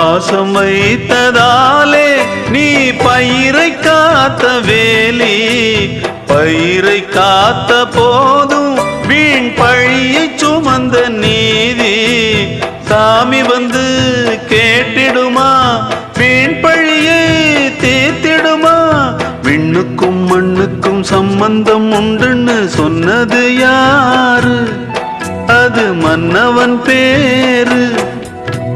பாசம் வைத்ததாலே நீ பயிரை காத்த வேலி. பயிரை காத்த போதும் வீண் பழியை சுமந்த நீதி. சாமி வந்து கேட்டிடுமா? வீண் பழியை தீர்த்திடுமா? விண்ணுக்கும் மண்ணுக்கும் சம்பந்தம் உண்டுன்னு சொன்னது யாரு? அது மன்னவன் பேரு.